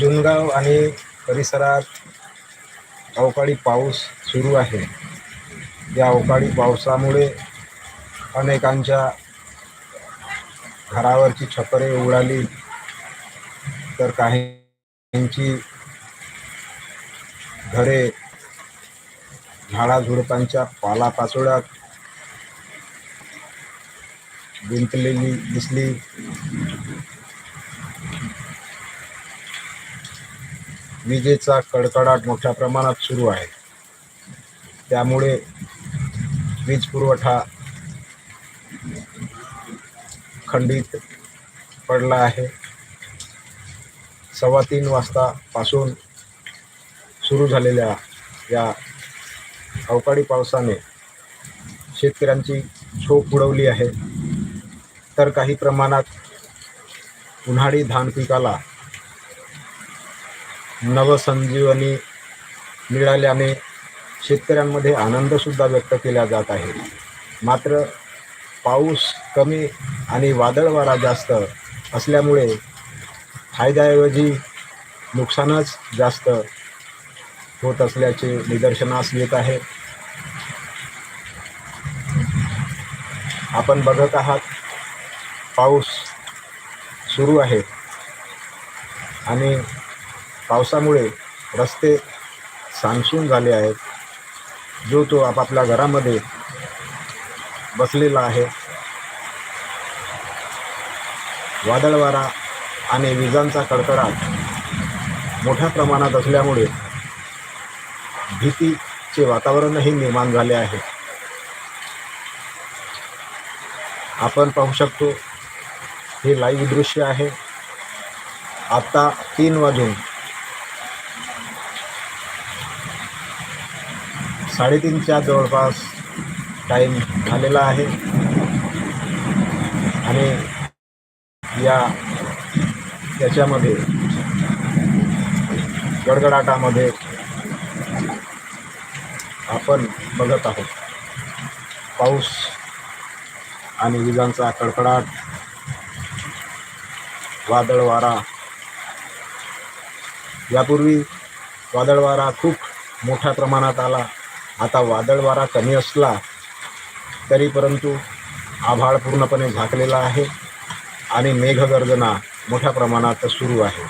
जुनगाव आणि परिसरात अवकाळी पाऊस सुरू आहे. या अवकाळी पावसामुळे अनेकांच्या घरावरची छपरे उडाली तर काहींची घरे झाडाझुडपांच्या पालापाचोळ्यात गुंतलेली दिसली. विजेचा कडकडाट मोठ्या प्रमाणात सुरू आहे. त्यामुळे वीज पुरवठा खंडित पडला आहे. सव्वा तीन वाजतापासून सुरू झालेल्या या अवकाळी पावसाने शेतकऱ्यांची झोप उडवली आहे. तर काही प्रमाणात उन्हाळी धान पिकाला नवसंजीवनी मिळाल्याने शेतकऱ्यांमध्ये आनंदसुद्धा व्यक्त केला जात आहे. मात्र पाऊस कमी आणि वादळ वारा जास्त असल्यामुळे फायद्याऐवजी नुकसानच जास्त होत असल्याचे निदर्शनास येत आहे. आपण बघत आहात पाऊस सुरू आहे आणि पावसामुळे रस्ते सांसून झाले आहेत. जो तो आपापल्या घरामध्ये बसलेला आहे. वादळ वारा आणि विजांचा कडकडाट मोठ्या प्रमाणात असल्यामुळे भीतीचे वातावरणही निर्माण झाले आहे. आपण पाहू शकतो हे लाईव्ह दृश्य आहे. आत्ता तीन वाजून साडेतीनच्या जवळपास टाईम झालेला आहे. आणि या त्याच्यामध्ये गडगडाटामध्ये आपण बघत आहोत. पाऊस आणि विजांचा कडकडाट वादळ वारा यापूर्वी वादळ वारा खूप मोठ्या प्रमाणात आला. आता वादळ वारा कमी असला तरी परंतु आभाळ पूर्णपणे झाकलेला आहे आणि मेघगर्जना मोठ्या प्रमाणात सुरू आहे.